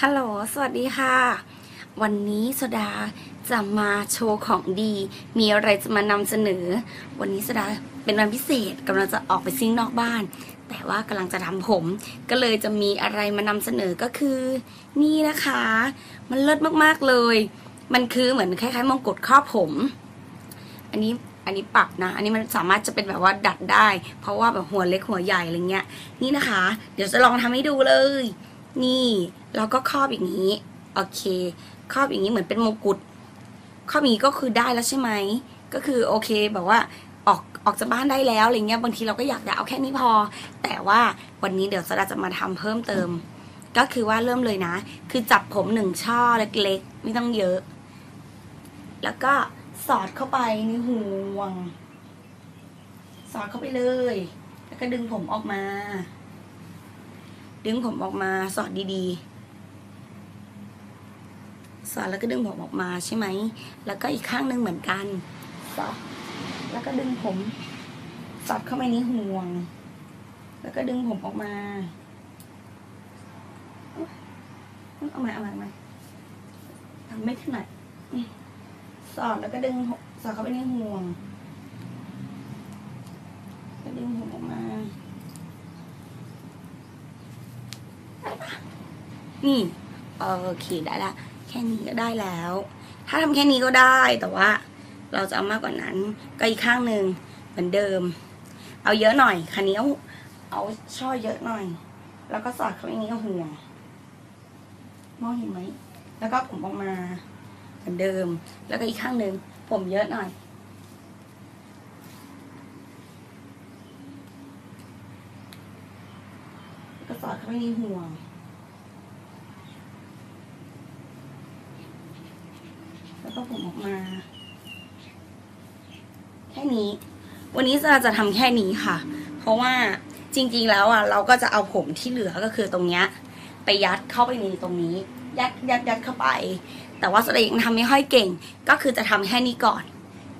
ฮัลโหล สวัสดีค่ะ วันนี้โซดาจะมาโชว์ของดี มีอะไรจะมานำเสนอ วันนี้โซดาเป็นวันพิเศษกำลังจะออกไปซิ่งนอกบ้าน แต่ว่ากำลังจะทำผม ก็เลยจะมีอะไรมานำเสนอก็คือ นี่นะคะ มันเลิศมากๆเลย มันคือเหมือนคล้ายๆมงกุฎครอบผม อันนี้อันนี้ปักนะ อันนี้มันสามารถจะเป็นแบบว่าดัดได้ เพราะว่าแบบหัวเล็กหัวใหญ่อะไรเงี้ย นี่นะคะ เดี๋ยวจะลองทำให้ดูเลย นี่แล้วก็ครอบอย่างนี้โอเค ครอบอย่างนี้เหมือนเป็นมงกุฎครอบอย่างนี้ก็คือได้แล้วใช่ไหมก็คือโอเคแบบว่าออกออกจากบ้านได้แล้วอะไรเงี้ยบางทีเราก็อยากจะเอาแค่นี้พอ แต่ว่าวันนี้เดี๋ยวสดาจะมาทำเพิ่มเติม ก็คือว่าเริ่มเลยนะ คือจับผมหนึ่งช่อเล็กๆ ไม่ต้องเยอะ แล้วก็สอดเข้าไปในห่วง สอดเข้าไปเลย แล้วก็ดึงผมออกมา ดึงผมออกมาสอดดีๆ สอดแล้วก็ดึงผมออกมาใช่ไหม แล้วก็อีกข้างหนึ่งเหมือนกัน สอด แล้วก็ดึงผมสอดเข้าไปในห่วง แล้วก็ดึงผมออกมาเอาม่เอาม่เอาม่ทำไม่ถนัดสอดแล้วก็ดึงสอดเข้าไปในห่วง ก็ดึงผมออกมา นี่โอเคได้ละแค่นี้ก็ได้แล้ว ถ้าทำแค่นี้ก็ได้แต่ว่า เราจะเอามากกว่านั้น ก็อีกข้างหนึ่งเหมือนเดิม เอาเยอะหน่อยคันนี้เอาเอาช่อเยอะหน่อย แล้วก็สอดเข้าไปในห่วงมองเห็นไหมแล้วก็ผมออกมาเหมือนเดิม แล้วก็อีกข้างหนึ่งผมเยอะหน่อย แล้วก็ สอดเข้าไปในห่วง แล้วก็ผมออกมา แค่นี้ วันนี้เราจะทำแค่นี้ค่ะ เพราะว่าจริง ๆ แล้วอะเราก็จะเอาผมที่เหลือก็คือตรงเนี้ย ไปยัดเข้าไปในตรงนี้ ยัดยัดยัดเข้าไป แต่ว่าสเตยังทำไม่ค่อยเก่ง ก็คือจะทำแค่นี้ก่อน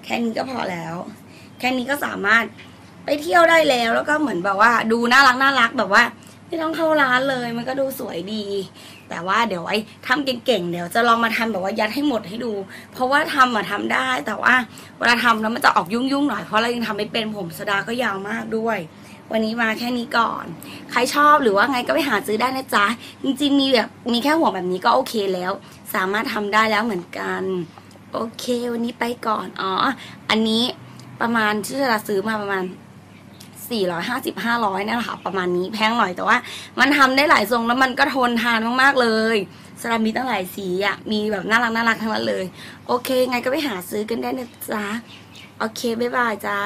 แค่นี้ก็พอแล้ว แค่นี้ก็สามารถไปเที่ยวได้แล้วแล้วก็เหมือนแบบว่า ดูน่ารักน่ารักแบบว่า ไม่ต้องเข้าร้านเลยมันก็ดูสวยดี แต่ว่าเดี๋ยวไอ้ทำเก่งๆเดี๋ยวจะลองมาทำแบบว่ายัดให้หมดให้ดู เพราะว่าทำอะทำได้ แต่ว่าเวลาทำแล้วมันจะออกยุ่งๆหน่อยเพราะเรายังทำไม่เป็นผมสดาก็ยาวมากด้วยวันนี้มาแค่นี้ก่อน ใครชอบหรือว่าไงก็ไปหาซื้อได้นะจ๊ะ จริงๆ มีแบบมีแค่หัวแบบนี้ก็โอเคแล้ว สามารถทำได้แล้วเหมือนกัน โอเค วันนี้ไปก่อน อ๋อ อันนี้ประมาณที่เราซื้อมาประมาณ 450 500นี่แหละค่ะประมาณนี้แพงหน่อยแต่ว่า มันทำได้หลายทรงแล้วมันก็ทนทานมากๆเลยสลามีตั้งหลายสีอะมีแบบน่ารักน่ารักทั้งนั้นเลย โอเค ไงก็ไปหาซื้อกันได้นะจ๊ะ โอเค บ๊ายบายจ้า